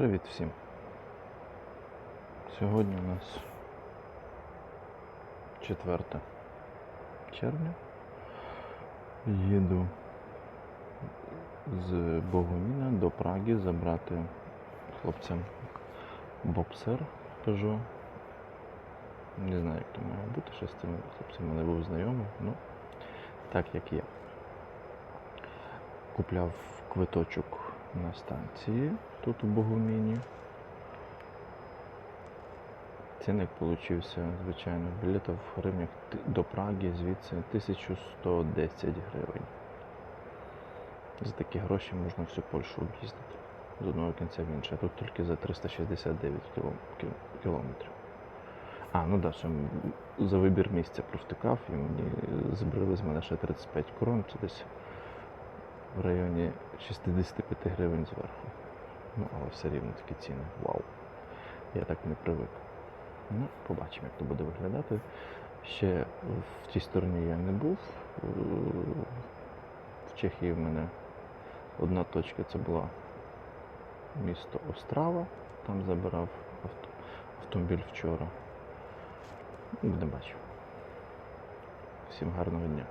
Привіт всім. Сьогодні у нас 4 червня. Їду з Богоміна до Праги забрати хлопцям бобсер Peugeot. Не знаю, як то має бути, що з цими хлопцями не був знайомий, ну так як є. Купляв квиточок на станції тут у Богоміні. Цінник получився, звичайно, білета в гривнях до Праги звідси 1110 гривень. За такі гроші можна всю Польщу об'їздити з одного кінця в інше, тут тільки за 369 кілометрів. А, ну да, ще за вибір місця провтикав і мені збрили з мене ще 35 крон, це десь в районі 65 гривень зверху. Ну, але все рівно такі ціни. Вау. Я так не привик. Ну, побачимо, як то буде виглядати. Ще в тій стороні я не був. Е, В Чехії в мене одна точка це була місто Острава. Там забирав авто, автомобіль вчора. Ну, Буде бачив. Всім гарного дня.